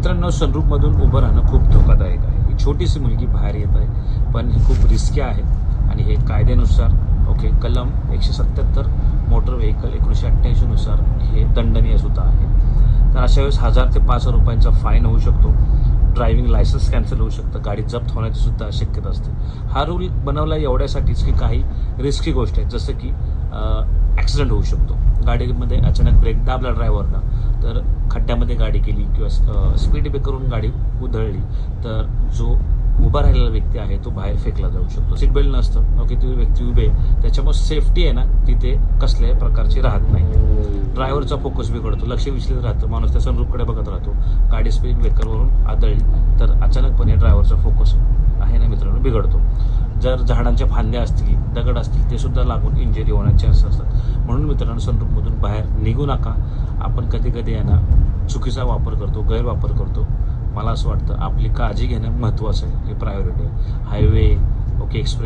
मित्रांनो सनरूपमधून उभं राहणं खूप धोकादायक आहे. ही छोटीशी मुलगी बाहेर येत आहे पण हे खूप रिस्की आहे. आणि हे कायद्यानुसार ओके कलम एकशे सत्याहत्तर मोटर व्हेकल एकोणीसशे अठ्ठ्याऐंशीनुसार हे दंडनीय सुद्धा आहे. तर अशा वेळेस हजार ते पाच हजार रुपयांचा फाईन होऊ शकतो. ड्रायव्हिंग लायसन्स कॅन्सल होऊ शकतं. गाडी जप्त होण्याची सुद्धा शक्यता असते. हा रूल बनवला एवढ्यासाठीच की काही रिस्की गोष्ट आहेत. जसं की ॲक्सिडेंट होऊ शकतो. गाडीमध्ये अचानक ब्रेक दाबला ड्रायव्हरनं तर खड्ड्यामध्ये गाडी गेली किंवा स्पीड ब्रेकरून गाडी उधळली तर जो उभा राहिलेला व्यक्ती आहे तो बाहेर फेकला जाऊ शकतो. सीट बेल्ट नसतं. ओके ती व्यक्ती उभे त्याच्यामुळे सेफ्टी आहे ना तिथे कसल्याही प्रकारची राहत नाही. ड्रायव्हरचा फोकस बिघडतो लक्ष विचलित राहतं. माणूस त्या सनरूपकडे बघत राहतो. गाडी स्पीड ब्रेकरवरून आदळली तर अचानकपणे ड्रायव्हरचा फोकस आहे ना मित्रांनो बिघडतो. जर झाडांच्या फांद्या असतील दगड असतील ते सुद्धा लागून इंजरी होण्याचे चान्स असतात. म्हणून मित्रांनो सनरूफमधून बाहेर निघू नका. आपण कधी कधी यांना चुकीचा वापर करतो गैरवापर करतो. मला असं वाटतं आपली काळजी घेणं महत्त्वाचं आहे हे प्रायोरिटी आहे. Highway okay express